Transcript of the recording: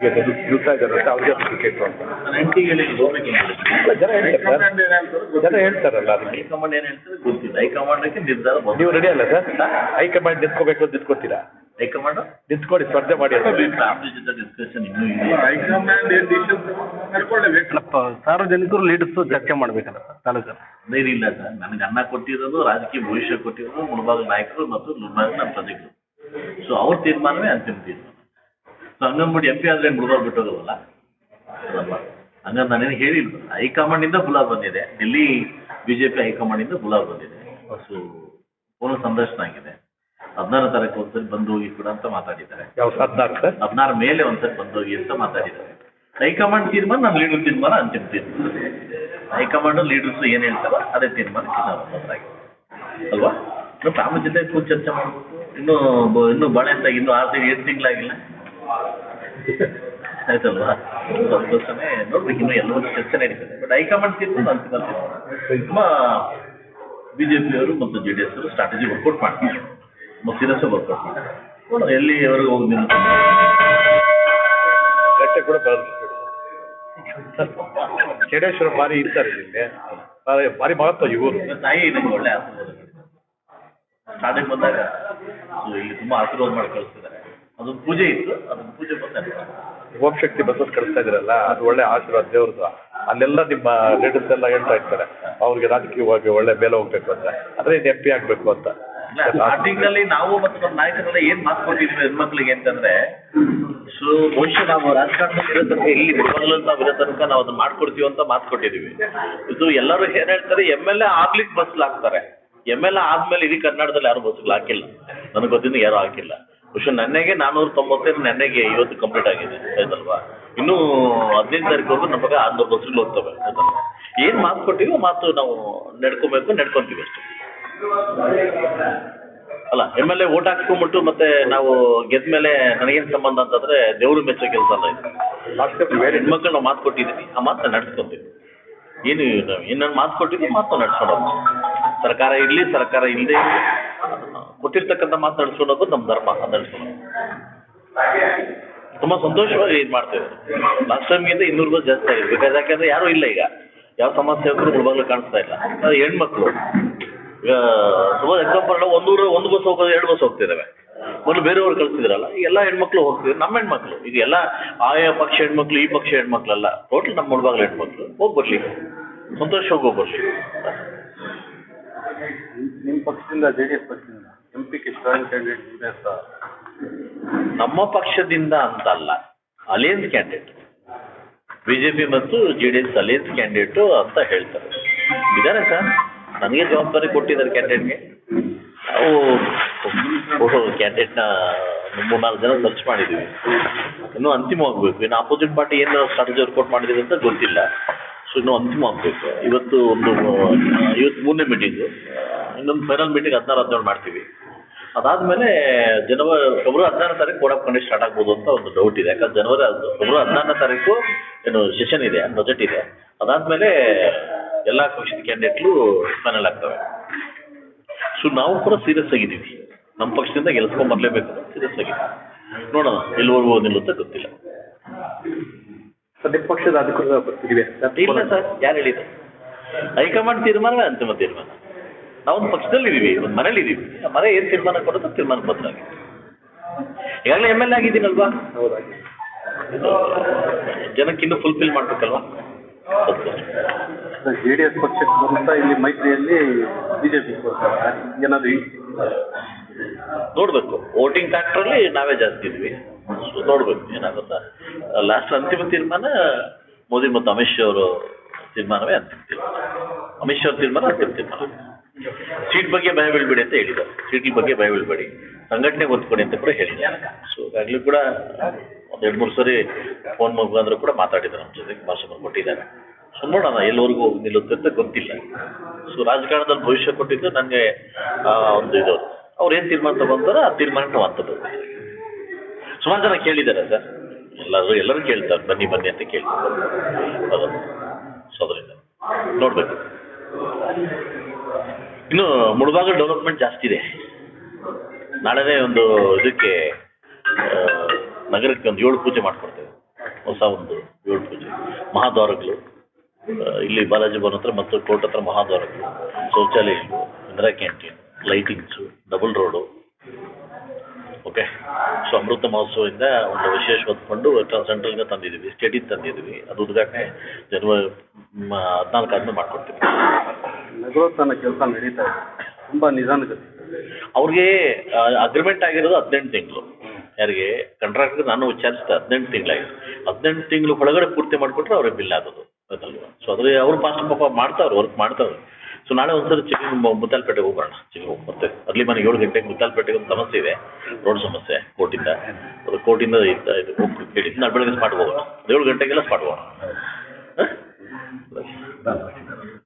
ಅವ್ರಿಗೆ ಟಿಕೆಟ್ ಅಂತ ಜನ ಹೇಳ್ತಾರೆ ಸರ್. ಜನ ಹೇಳ್ತಾರಲ್ಲ ಅದಕ್ಕೆ. ಹೈಕಮಾಂಡ್ ಏನ್ ಹೇಳ್ತಾರೆ ಗೊತ್ತಿಲ್ಲ. ನಿರ್ಧಾರ ನೀವು ರೆಡಿ ಅಲ್ಲ ಸರ್? ಹೈಕಮಾಂಡ್ ನಿಂತ್ಕೋಬೇಕು ಅಂತ ನಿಂತ್ಕೋತೀರಾ? ಹೈಕಮಾಂಡ್? ನಿಂತ್ಕೊಳ್ಳಿ ಸ್ಪರ್ಧೆ ಮಾಡಿ ಜೊತೆ ಡಿಸ್ಕಷನ್ ಇನ್ನೂ ಇದೆ ಹೈಕಮಾಂಡ್ ಸಾರ್ವಜನಿಕರು ಲೀಡರ್ಸ್ ಚರ್ಚೆ ಮಾಡ್ಬೇಕಲ್ಲ ಸರ್ ತಾಲೂಕಲ್ಲಿ ಇಲ್ಲ ಸರ್. ನನಗೆ ಅನ್ನ ಕೊಟ್ಟಿರೋದು ರಾಜಕೀಯ ಭವಿಷ್ಯ ಕೊಟ್ಟಿರೋದು ಮುಳಬಾಗ ನಾಯಕರು ಮತ್ತು ಮುಳಬಾಗ ನಮ್ಮ ಪ್ರಜೆಗಳು. ಸೊ ಅವ್ರ ತೀರ್ಮಾನವೇ ಅಂತಿಮ ತೀರ್ಮಾನ. ಸೊ ಹಂಗಂದ್ಬಿಟ್ಟು ಎಂ ಪಿ ಆದ್ರೆ ಮುಳಬಾಗ ಬಿಟ್ಟೋಗಲ್ವಲ್ಲ ಅಲ್ಲಪ್ಪ. ಹಂಗಂದ್ ನಾನೇನು ಹೇಳಿಲ್ಲ ಹೈಕಮಾಂಡ್ ಇಂದ ಬುಲಾವ್ ಬಂದಿದೆ. ಡೆಲ್ಲಿ ಬಿಜೆಪಿ ಹೈಕಮಾಂಡ್ ಇಂದ ಬುಲಾವ್ ಬಂದಿದೆ. ಸೊ ಫೋನ್ ಸಂದರ್ಶನ ಆಗಿದೆ. ಹದಿನಾರು ತಾರೀಕು ಒಂದ್ಸರಿ ಬಂದು ಹೋಗಿ ಕೂಡ ಅಂತ ಮಾತಾಡಿದ್ದಾರೆ. ಹದಿನಾರು ಮೇಲೆ ಒಂದ್ಸರಿ ಬಂದು ಹೋಗಿ ಅಂತ ಮಾತಾಡಿದ್ದಾರೆ. ಹೈಕಮಾಂಡ್ ತೀರ್ಮಾನ ನಮ್ಮ ಲೀಡರ್ ತೀರ್ಮಾನ ಅಂತಿಮ ತೀರ್ಮಾನ. ಹೈಕಮಾಂಡ್ ಲೀಡರ್ಸ್ ಏನ್ ಹೇಳ್ತಾರೋ ಅದೇ ತೀರ್ಮಾನ ನಾವು. ಅಲ್ವಾ? ಫ್ಯಾಮಿಲಿ ಜೊತೆ ಕೂತ್ ಚರ್ಚೆ ಮಾಡ್ಬೇಕು. ಇನ್ನು ಇನ್ನು ಬಾಳೆ ಅಂತ ಇನ್ನು ಆರು ತಿಂಗಳು ಏಳು ತಿಂಗಳಾಗಿಲ್ಲ ಆಯ್ತಲ್ವಾ? ಅದಕ್ಕೋಸ್ಕರನೇ ನೋಡ್ಬೇಕು ಇನ್ನು ಎಲ್ಲವೂ ಚರ್ಚೆ ನಡೀತದೆ. ಬಟ್ ಹೈಕಮಾಂಡ್ ತುಂಬ ಬಿಜೆಪಿಯವರು ಮತ್ತು ಜೆ ಡಿ ಎಸ್ ಅವರು ಸ್ಟ್ರಾಟಜಿ ವರ್ಕೌಟ್ ಮಾಡ್ತಾರೆ ಮತ್ತು ಸೀರಿಯಸ್ ವರ್ಕೌಟ್ ಮಾಡ್ತಾರೆ ನೋಡೋಣ ಎಲ್ಲಿವರೆಗೂ ಹೋಗಿ. ಗಟ್ಟೆ ಕೂಡ ಚೇಡೇಶ್ವರ ಭಾರಿ ಇರ್ತಾರೆ ಇಲ್ಲಿ ಭಾರಿ ಭಾರಿ ಮಹತ್ವ ಇವರು. ತಾಯಿ ಒಳ್ಳೆ ಆಶೀರ್ವಾದ ಸ್ಟಾರ್ಟಿಂಗ್ ಬಂದಾಗ ಇಲ್ಲಿ ತುಂಬಾ ಆಶೀರ್ವಾದ ಮಾಡಿ ಕಳಿಸ್ತಿದ್ದಾರೆ ಅದೊಂದು ಪೂಜೆ ಇತ್ತು ಅದನ್ನ ಪೂಜೆ ಬಂದ ಓಂ ಶಕ್ತಿ ಬಸಸ್ ಕಳಿಸ್ತಾ ಇದ್ರಲ್ಲ ಅದು ಒಳ್ಳೆ ಆಶೀರ್ವಾದ ದೇವ್ರದ್ದು. ಅಲ್ಲೆಲ್ಲ ನಿಮ್ಮ ಲೀಡರ್ಸ್ ಎಲ್ಲ ಹೇಳ್ತಾ ಇರ್ತಾರೆ ಅವ್ರಿಗೆ ರಾಜಕೀಯವಾಗಿ ಒಳ್ಳೆ ಬೆಲೆ ಹೋಗ್ಬೇಕು ಅಂತ. ಅಂದ್ರೆ ಇದು ಎಂ ಪಿ ಆಗ್ಬೇಕು ಅಂತ. ಸ್ಟಾರ್ಟಿಂಗ್ ಅಲ್ಲಿ ನಾವು ಮತ್ತು ನಮ್ಮ ನಾಯಕರೆಲ್ಲ ಏನ್ ಮಾತು ಕೊಟ್ಟಿದ್ವಿ ಹೆಣ್ಮಕ್ಳಿಗೆ ಅಂತಂದ್ರೆ ಸೊ ಬಹುಶಃ ನಾವು ರಾಜಕಾರಣದಲ್ಲಿ ಇರೋ ತನಕ ಇಲ್ಲಿ ಮುಳುಬಾಗಿಲಲ್ಲಿ ನಾವು ಇರೋ ತನಕ ನಾವು ಅದನ್ನ ಮಾಡ್ಕೊಡ್ತೀವಿ ಅಂತ ಮಾತು ಕೊಟ್ಟಿದೀವಿ ಇದು ಎಲ್ಲರೂ ಏನ್ ಹೇಳ್ತಾರೆ ಎಂ ಎಲ್ ಎ ಆಗ್ಲಿಕ್ಕೆ ಬಸ್ಲಾಗ್ತಾರೆ. ಎಂ ಎಲ್ ಎ ಆದ್ಮೇಲೆ ಇಡೀ ಕರ್ನಾಟಕದಲ್ಲಿ ಯಾರು ಬಸ್ಗಳು ಹಾಕಿಲ್ಲ. ನನಗೆ ಗೊತ್ತಿನ ಯಾರು ಹಾಕಿಲ್ಲ. ಬಹುಶಃ ನೆನ್ನೆಗೆ ನಾನೂರ ತೊಂಬತ್ತೈದು ನೆನ್ನೆಗೆ ಇವತ್ತು ಕಂಪ್ಲೀಟ್ ಆಗಿದೆ ಆಯ್ತಲ್ವಾ? ಇನ್ನೂ ಹದಿನೈದು ತಾರೀಕು ನಮಗೆ ಆರ್ನೂರು ಬಸ್ಗಳು ಹೋಗ್ತವೆ ಆಯ್ತಲ್ವಾ? ಏನ್ ಮಾತು ಕೊಟ್ಟಿವಿ ಮಾತು ನಾವು ನಡ್ಕೊಬೇಕು ನಡ್ಕೊಂತೀವಿ ಅಷ್ಟೇ. ಅಲ್ಲ ಎಂ ಎಲ್ ಎ ಓಟ್ ಹಾಕ್ಸ್ಕೊಂಬಿಟ್ಟು ಮತ್ತೆ ನಾವು ಗೆದ್ದ ಮೇಲೆ ನನಗೇನು ಸಂಬಂಧ ಅಂತಂದ್ರೆ ದೇವ್ರು ಮೆಚ್ಚೋ ಕೆಲಸ ಅಲ್ಲ ಇದು. ಬೇರೆ ಹೆಣ್ಮಕ್ಳು ನಾವು ಮಾತು ಕೊಟ್ಟಿದ್ದೀವಿ ಆ ಮಾತನ್ನ ನಡ್ಸ್ಕೊಂತೀವಿ. ಏನು ಏನು ನಾನು ಮಾತು ಕೊಟ್ಟಿದ್ದೀವಿ ಮಾತು ನಡ್ಸ್ಕೊಂಡು ಸರ್ಕಾರ ಇರಲಿ ಸರ್ಕಾರ ಇಲ್ಲದೆ ಇರಲಿ. ಕೊಟ್ಟಿರ್ತಕ್ಕಂಥ ಮಾತು ನಮ್ಮ ಧರ್ಮ ನಡ್ಸ್ಕೊಳೋದು ತುಂಬಾ ಸಂತೋಷವಾಗಿ ಇದು ಮಾಡ್ತೇವೆ. ಲಾಸ್ಟ್ ಟೈಮ್ಗಿಂತ ಇನ್ನೂರು ಬಸ್ ಜಾಸ್ತಿ ಆಗಿದೆ. ಬಿಕಾಸ್ ಯಾಕಂದ್ರೆ ಯಾರು ಇಲ್ಲ ಈಗ. ಯಾವ ಸಮಾಜ ಸೇವಕರು ಮುಳುಬಾಗ್ಲು ಕಾಣಿಸ್ತಾ ಇಲ್ಲ. ಹೆಣ್ಮಕ್ಳು. ಈಗ ಸುಮಾರು ಎಕ್ಸಾಂಪಲ್ ಒಂದೂರು, ಒಂದು ಬಸ್ ಹೋಗೋದು, ಎರಡು ಬಸ್ ಹೋಗ್ತಿದ್ದಾವೆ. ಮೊದಲು ಬೇರೆಯವ್ರು ಕಳಿಸ್ತಿದ್ರಲ್ಲ ಎಲ್ಲ ಹೆಣ್ಮಕ್ಳು ಹೋಗ್ತಿದ್ರು ನಮ್ಮ ಹೆಣ್ಮಕ್ಳು. ಈಗ ಎಲ್ಲ ಆಯಾ ಪಕ್ಷ ಹೆಣ್ಮಕ್ಳು, ಈ ಪಕ್ಷ ಹೆಣ್ಮಕ್ಳಲ್ಲ. ಟೋಟಲ್ ನಮ್ಮ ಮುಳುಬಾಗ್ಲು ಹೆಣ್ಮಕ್ಳು. ಸಂತೋಷವಾಗಿ ಹೋಗಿ ಬರ್ಲಿ ನಿಮ್ಮ ಪಕ್ಷದಿಂದ ಜೆ ಡಿ ಎಸ್ ಪಕ್ಷದಿಂದ. ಎಂ ಕಿಶೋರ್ ಕ್ಯಾಂಡಿಡೇಟ್ ನಮ್ಮ ಪಕ್ಷದಿಂದ ಅಂತಲ್ಲ ಅಲಿಯನ್ಸ್ ಕ್ಯಾಂಡಿಡೇಟ್ ಬಿಜೆಪಿ ಮತ್ತು J D S alliance candidate ಅಂತ ಹೇಳ್ತಾರೆ. ಇದ್ದಾರೆ ಸರ್? ನನಗೆ ಜವಾಬ್ದಾರಿ ಕೊಟ್ಟಿದ್ದಾರೆ ಕ್ಯಾಂಡಿಡೇಟ್ಗೆ ನಾವು ಕ್ಯಾಂಡಿಡೇಟ್ನ ಮೂರ್ನಾಲ್ಕು ಜನ ಸರ್ಚ್ ಮಾಡಿದ್ದೀವಿ ಇನ್ನೂ ಅಂತಿಮವಾಗಬೇಕು ಇನ್ನು ಆಪೋಸಿಟ್ ಪಾರ್ಟಿ ಏನು ಸ್ಟ್ರಾಟಜಿ ವರ್ಕೌಟ್ ಮಾಡಿದ್ದೀವಿ ಅಂತ ಗೊತ್ತಿಲ್ಲ. ಸೊ ಇನ್ನೂ ಅಂತಿಮವಾಗಬೇಕು ಇವತ್ತು ಒಂದು ಇವತ್ತು ಮೂರನೇ ಮೀಟಿಂಗು ಇನ್ನೊಂದು ಫೈನಲ್ ಮೀಟಿಂಗ್ ಹದಿನಾರು ಹದಿನೇಳು ಮಾಡ್ತೀವಿ. ಅದಾದ್ಮೇಲೆ ಜನವರಿ ಫೆಬ್ರವರಿ ಹದಿನಾರನೇ ತಾರೀಕು ಕೋಡ್ ಆಫ್ ಕಂಡಕ್ಟ್ ಸ್ಟಾರ್ಟ್ ಆಗ್ಬೋದು ಅಂತ ಒಂದು ಡೌಟ್ ಇದೆ. ಯಾಕಂದ್ರೆ ಜನವರಿ ಅದು ಫೆಬ್ರವರಿ ಹದಿನಾರನೇ ತಾರೀಕು ಏನು ಸೆಷನ್ ಇದೆ ಬಜೆಟ್ ಇದೆ. ಅದಾದ್ಮೇಲೆ ಎಲ್ಲ ಪಕ್ಷದ ಕ್ಯಾಂಡಿಡೇಟ್ಲು ಫೈನಲ್ ಆಗ್ತವೆ. ಸೊ ನಾವು ಕೂಡ ಸೀರಿಯಸ್ ಆಗಿದ್ದೀವಿ. ನಮ್ಮ ಪಕ್ಷದಿಂದ ಗೆಲ್ಸ್ಕೊಂಡ್ ಬರ್ಲೇಬೇಕು ಸೀರಿಯಸ್ ಆಗಿದ್ದೀವಿ. ನೋಡೋಣ ಎಲ್ಲಿವರೆಗೂ ನಿಲ್ಲುತ್ತೆ ಗೊತ್ತಿಲ್ಲ. ಸದ್ಯ ನಿಮ್ಮ ಪಕ್ಷದ ಅಧಿಕೃತ ಇಲ್ಲ ಸರ್ ಯಾರು ಹೇಳಿದ್ರು ಹೈಕಮಾಂಡ್ ತೀರ್ಮಾನವೇ ಅಂತಿಮ ತೀರ್ಮಾನ? ನಾವೊಂದು ಪಕ್ಷದಲ್ಲಿ ಇದೀವಿ ಒಂದು ಮನೇಲಿ ಇದೀವಿ. ಆ ಮನೆ ಏನ್ ತೀರ್ಮಾನ ಕೊಡೋದು ತೀರ್ಮಾನ ಬದಲಾಗಿ ಈಗಾಗಲೇ ಎಂ ಎಲ್ ಎ ಆಗಿದ್ದೀನಲ್ವಾ? ಜನಕ್ಕೆ ಇನ್ನೂ ಫುಲ್ಫಿಲ್ ಮಾಡ್ಬೇಕಲ್ವಾ? ಜೆ ಡಿ ಎಸ್ ಪಕ್ಷಕ್ಕೆ ಇಲ್ಲಿ ಮೈತ್ರಿಯಲ್ಲಿ ಬಿಜೆಪಿ ಏನಾದ್ರು ನೋಡ್ಬೇಕು. ವೋಟಿಂಗ್ ಫ್ಯಾಕ್ಟ್ರಲ್ಲಿ ನಾವೇ ಜಾಸ್ತಿ ಇದ್ವಿ. ನೋಡ್ಬೇಕು ಏನಾಗುತ್ತಾ. ಲಾಸ್ಟ್ ಅಂತಿಮ ತೀರ್ಮಾನ ಮೋದಿ ಮತ್ತು ಅಮಿತ್ ಶಾ ಅವರು ತೀರ್ಮಾನವೇ ಅಂತಿಮ ತೀರ್ಮಾನ. ಅಮಿತ್ ಶಾ ಅವ್ರ ತೀರ್ಮಾನ ಅಂತಿಮ ತೀರ್ಮಾನ. ಸೀಟ್ ಬಗ್ಗೆ ಭಯ ಬೀಳ್ಬೇಡಿ ಅಂತ ಹೇಳಿದರು ಸೀಟ್ ಬಗ್ಗೆ ಭಯ ಬೀಳ್ಬೇಡಿ. ಸಂಘಟನೆ ಒತ್ಕೊಡಿ ಅಂತ ಕೂಡ ಹೇಳಿದ್ದಾರೆ. ಸೊ ಈಗಾಗಲೂ ಕೂಡ ಒಂದು ಎರಡು ಮೂರು ಸರಿ ಫೋನ್ ಮುಖಾಂತರ ಕೂಡ ಮಾತಾಡಿದ್ದಾರೆ ನಮ್ಮ ಜೊತೆ, ಭಾಷಣ ಕೊಟ್ಟಿದ್ದಾರೆ. ಸೊ ನೋಡೋಣ, ಎಲ್ಲವರೆಗೂ ನಿಲ್ಲುತ್ತೆ ಅಂತ ಗೊತ್ತಿಲ್ಲ. ಸೊ ರಾಜಕಾರಣದಲ್ಲಿ ಭವಿಷ್ಯ ಕೊಟ್ಟಿದ್ದು ನನಗೆ ಒಂದು ಇದು. ಅವ್ರು ಏನು ತೀರ್ಮಾನ ತಗೊಂತಾರೋ ಆ ತೀರ್ಮಾನ ನಾವು ಸುಮಾರು ಜನ ಕೇಳಿದ್ದಾರೆ ಸರ್. ಎಲ್ಲರೂ ಎಲ್ಲರೂ ಕೇಳ್ತಾರೆ. ಬನ್ನಿ ಬನ್ನಿ ಅಂತ ಕೇಳ್ತಾರೆ. ಅದನ್ನು, ಸೊ, ಅದರಿಂದ ನೋಡ್ಬೇಕು. ಇನ್ನು ಮುಳಬಾಗ ಡೆವಲಪ್ಮೆಂಟ್ ಜಾಸ್ತಿ ಇದೆ. ನಾಳೆನೇ ಒಂದು ಇದಕ್ಕೆ ನಗರಕ್ಕೆ ಒಂದು ಏಳು ಪೂಜೆ ಮಾಡ್ಕೊಡ್ತೇವೆ. ಹೊಸ ಒಂದು ಏಳು ಪೂಜೆ. ಮಹಾದ್ವಾರಗಳು. ಇಲ್ಲಿ ಬಾಲಾಜಿ ಭವನ್ ಹತ್ರ ಮತ್ತು ಕೋರ್ಟ್ ಹತ್ರ ಮಹಾದ್ವಾರಗಳು. ಶೌಚಾಲಯಗಳು, Indira canteen lightings double road okay so ಅಮೃತ ಮಹೋತ್ಸವದಿಂದ ಒಂದು ವಿಶೇಷ ಹೊತ್ಕೊಂಡು ಸೆಂಟ್ರಲ್ಗೆ ತಂದಿದ್ದೀವಿ ಸ್ಟೇಟಿಗೆ ತಂದಿದ್ದೀವಿ. ಅದು ಉದ್ಘಾಟನೆ ಜನವರಿ ಹದಿನಾಲ್ಕು ಆದಮೇಲೆ ಮಾಡ್ಕೊಡ್ತೀವಿ. ನಗರೋತ್ಥಾನ ಕೆಲಸ ನಡೀತಾ ಇದೆ. ತುಂಬಾ ನಿಧಾನಗತಿ ಅವ್ರಿಗೆ ಅಗ್ರಿಮೆಂಟ್ ಆಗಿರೋದು ಹದಿನೆಂಟು ತಿಂಗಳು. ಯಾರಿಗೆ? ಕಾಂಟ್ರಾಕ್ಟ್ಗೆ ನಾನು ವಿಚಾರಿಸಿದೆ ಹದಿನೆಂಟು ತಿಂಗಳಾಗಿದೆ ಹದಿನೆಂಟು ತಿಂಗಳು ಒಳಗಡೆ ಪೂರ್ತಿ ಮಾಡಿಕೊಟ್ರೆ ಅವ್ರಿಗೆ ಬಿಲ್ ಆಗೋದು ಗೊತ್ತಲ್ವಾ ಸೊ ಅದ್ರ ಅವ್ರು ಪಾಸ್ಟ್ ಪಾಪ ಮಾಡ್ತಾವ್ರು ವರ್ಕ್ ಮಾಡ್ತಾವ್ರು. ಸೊ ನಾಳೆ ಒಂದ್ಸರಿ ಚಿಕ್ಕ ಮುತ್ತಾಲ್ಪೇಟೆಗೆ ಹೋಗೋಣ ಚಿಕ್ಕ ಮತ್ತೆ ಅರ್ಲಿ ಮನೆ ಏಳು ಗಂಟೆಗೆ ಮುತ್ತಾಲ್ಪೇಟೆಗೆ ಒಂದು ಸಮಸ್ಯೆ ಇದೆ. ರೋಡ್ ಸಮಸ್ಯೆ ಕೋರ್ಟಿಂದ. ಅದು ಕೋರ್ಟಿಂದ ಇದು ಹೇಳಿ ನಾಳೆ ಬೆಳಗ್ಗೆ ಸ್ಪಾಟ್ ಹೋಗೋಣ. ಏಳು ಗಂಟೆಗೆಲ್ಲ ಸ್ಪಾಟ್ ಹೋಗೋಣ.